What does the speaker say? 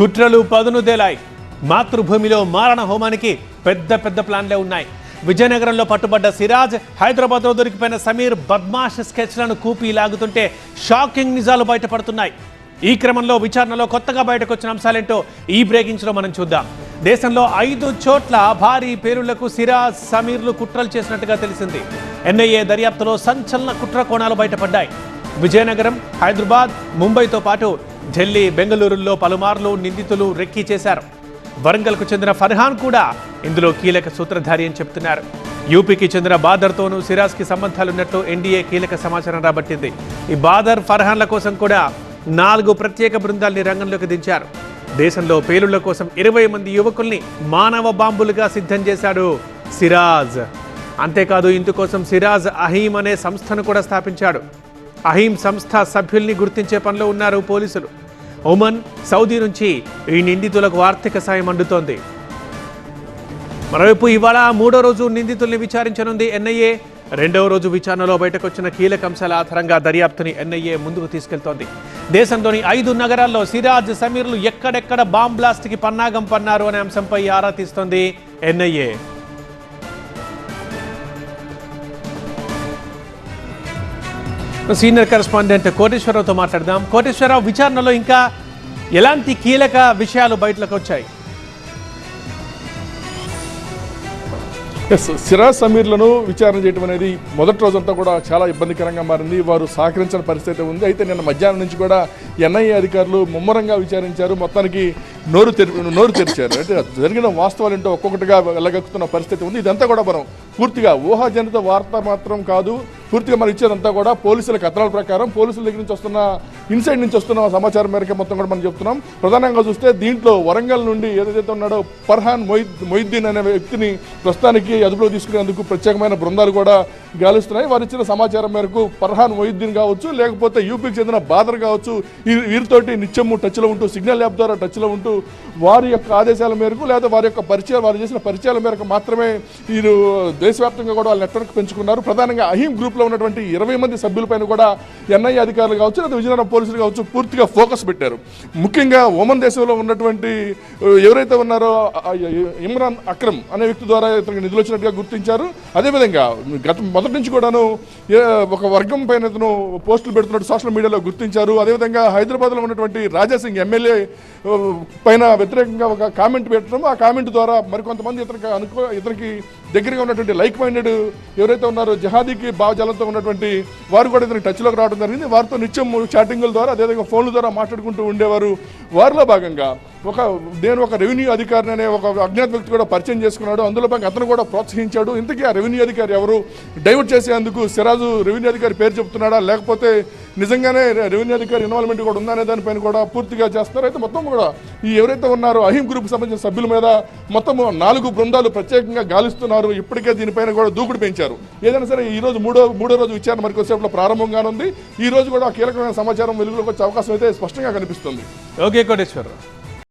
కుట్రలు పదును తేలాయి. మాతృభూమిలో మారణ హోమానికి పెద్ద పెద్ద ప్లాన్లే ఉన్నాయి. విజయనగరంలో పట్టుబడ్డ సిరాజ్ హైదరాబాద్లో దొరికిపోయిన సమీర్ బద్మాష్ స్కెచ్లను కూపి లాగుతుంటే షాకింగ్ నిజాలు బయటపడుతున్నాయి. ఈ క్రమంలో విచారణలో కొత్తగా బయటకు వచ్చిన అంశాలేంటో ఈ బ్రేకింగ్స్లో మనం చూద్దాం. దేశంలో ఐదు చోట్ల భారీ పేరులకు సిరాజ్ సమీర్లు కుట్రలు చేసినట్టుగా తెలిసింది. ఎన్ఐఏ దర్యాప్తులో సంచలన కుట్ర కోణాలు బయటపడ్డాయి. విజయనగరం హైదరాబాద్ ముంబైతో పాటు ఢిల్లీ బెంగళూరులో పలుమార్లు నిందితులు రెక్కీ చేశారు. వరంగల్కు చెందిన ఫర్హాన్ కూడా ఇందులో కీలక సూత్రధారి అని చెప్తున్నారు. యూపీకి చెందిన బాదర్తోనూ సిరాజ్కి సంబంధాలున్నట్టు ఎన్డీఏ కీలక సమాచారం రాబట్టింది. ఈ బాదర్ ఫర్హాన్ల కోసం కూడా నాలుగు ప్రత్యేక బృందాల్ని రంగంలోకి దించారు. దేశంలో పేలుళ్ళ కోసం ఇరవై మంది యువకుల్ని మానవ బాంబులుగా సిద్ధం చేశాడు సిరాజ్. అంతేకాదు ఇందుకోసం సిరాజ్ అహీం అనే సంస్థను కూడా స్థాపించాడు. అహీం సంస్థ సభ్యుల్ని గుర్తించే పనిలో ఉన్నారు పోలీసులు. ఒమన్ సౌదీ నుంచి ఈ నిందితులకు ఆర్థిక సాయం అందుతోంది. మరోవైపు ఇవాళ మూడో రోజు నిందితుల్ని విచారించనుంది ఎన్ఐఏ. రెండవ రోజు విచారణలో బయటకొచ్చిన కీలక అంశాల ఆధారంగా దర్యాప్తుని ఎన్ఐఏ ముందుకు తీసుకెళ్తోంది. దేశంలోని ఐదు నగరాల్లో సిరాజ్ సమీర్లు ఎక్కడెక్కడ బాంబ్ బ్లాస్ట్కి పన్నాగం పన్నారు అనే అంశంపై ఆరా తీస్తోంది ఎన్ఐఏ. సీనియర్ కరెస్పాండెంట్ కోటేశ్వరరావుతో మాట్లాడదాం. కోటేశ్వరరావు విచారణలో ఇంకా ఎలాంటి కీలక విషయాలు బయటకు వచ్చాయి? ఎస్ సమీర్లను విచారణ చేయడం అనేది మొదటి రోజంతా కూడా చాలా ఇబ్బందికరంగా మారింది. వారు సహకరించిన పరిస్థితి ఉంది. అయితే నిన్న మధ్యాహ్నం నుంచి కూడా ఎన్ఐఏ అధికారులు ముమ్మరంగా విచారించారు. మొత్తానికి నోరు తెరి నోరు తెరిచారు. అంటే జరిగిన వాస్తవాలు ఏంటో ఒక్కొక్కటిగా వెళ్ళగక్కుతున్న పరిస్థితి ఉంది. ఇదంతా కూడా మనం పూర్తిగా ఊహాజనిత వార్త మాత్రం కాదు. పూర్తిగా మనం ఇచ్చేదంతా కూడా పోలీసుల కథనాల ప్రకారం పోలీసుల దగ్గర నుంచి వస్తున్న ఇన్సైడ్ నుంచి వస్తున్న సమాచారం మేరకు మొత్తం కూడా మనం చెప్తున్నాం. ప్రధానంగా చూస్తే దీంట్లో వరంగల్ నుండి ఏదైతే ఉన్నాడో ఫర్హాన్ మొయిద్ మొయిద్దీన్ అనే వ్యక్తిని ప్రస్తుతానికి అదుపులో తీసుకునేందుకు ప్రత్యేకమైన బృందాలు కూడా గాలిస్తున్నాయి. వారు ఇచ్చిన సమాచారం మేరకు ఫర్హాన్ మొయిద్దీన్ కావచ్చు లేకపోతే యూపీకి చెందిన బాదర్ కావచ్చు ఈ- వీరితోటి నిత్యము టచ్లో ఉంటూ సిగ్నల్ యాప్ ద్వారా టచ్లో ఉంటూ వారి యొక్క ఆదేశాల మేరకు లేదా వారి యొక్క పరిచయం వారు చేసిన పరిచయాల మేరకు మాత్రమే వీరు దేశవ్యాప్తంగా కూడా వాళ్ళ నెట్వర్క్ పెంచుకున్నారు. ప్రధానంగా అహీం గ్రూప్లో ఉన్నటువంటి ఇరవై మంది సభ్యులపైన కూడా ఎన్ఐఏ అధికారులు కావచ్చు లేదా విజయనగరం పోలీసులు కావచ్చు పూర్తిగా ఫోకస్ పెట్టారు. ముఖ్యంగా ఓమన్ దేశంలో ఉన్నటువంటి ఎవరైతే ఉన్నారో ఇమ్రాన్ అక్రమ్ అనే వ్యక్తి ద్వారా ఇతనికి నిధులు వచ్చినట్టుగా గుర్తించారు. అదేవిధంగా గత మొదటి నుంచి కూడాను ఏ, ఒక వర్గం పైన ఇతను పోస్టులు పెడుతున్నట్టు సోషల్ మీడియాలో గుర్తించారు. అదేవిధంగా హైదరాబాద్లో ఉన్నటువంటి రాజాసింగ్ ఎమ్మెల్యే పైన వ్యతిరేకంగా ఒక కామెంట్ పెట్టడం ఆ కామెంట్ ద్వారా మరికొంతమంది ఇతనికి అనుకో ఇతనికి దగ్గరగా ఉన్నటువంటి లైక్ మైండెడ్ ఎవరైతే ఉన్నారో జహాదీకి భావజాలంతో ఉన్నటువంటి వారు కూడా ఇతను టచ్లోకి రావడం జరిగింది. వారితో నిత్యం చాటింగుల ద్వారా అదేవిధంగా ఫోన్ల ద్వారా మాట్లాడుకుంటూ ఉండేవారు. వారిలో భాగంగా ఒక నేను ఒక రెవెన్యూ అధికారిని అనే ఒక అజ్ఞాత వ్యక్తి కూడా పరిచయం చేసుకున్నాడు. అందులో పైన అతను కూడా ప్రోత్సహించాడు. ఇంతకీ ఆ రెవెన్యూ అధికారి ఎవరు? డైవర్ట్ చేసేందుకు సిరాజు రెవెన్యూ అధికారి పేరు చెప్తున్నాడా? లేకపోతే నిజంగానే రెవెన్యూ అధికారి ఇన్వాల్వ్మెంట్ కూడా ఉందనే దానిపైన కూడా పూర్తిగా చేస్తారు అయితే మొత్తం కూడా ఈ ఎవరైతే ఉన్నారో అహిం గ్రూప్ సంబంధించిన సభ్యుల మీద మొత్తం నాలుగు బృందాలు ప్రత్యేకంగా గాలిస్తున్నారు. ఇప్పటికే దీనిపైన కూడా దూకుడు పెంచారు. ఏదైనా సరే ఈ రోజు మూడో మూడో రోజు విచారణ మరి కొద్దిసేపట్లో ప్రారంభంగానుంది. ఈ రోజు కూడా కీలకమైన సమాచారం వెలుగులోకి వచ్చే అవకాశం అయితే స్పష్టంగా కనిపిస్తుంది. ఓకే కోటేశ్వరరావు.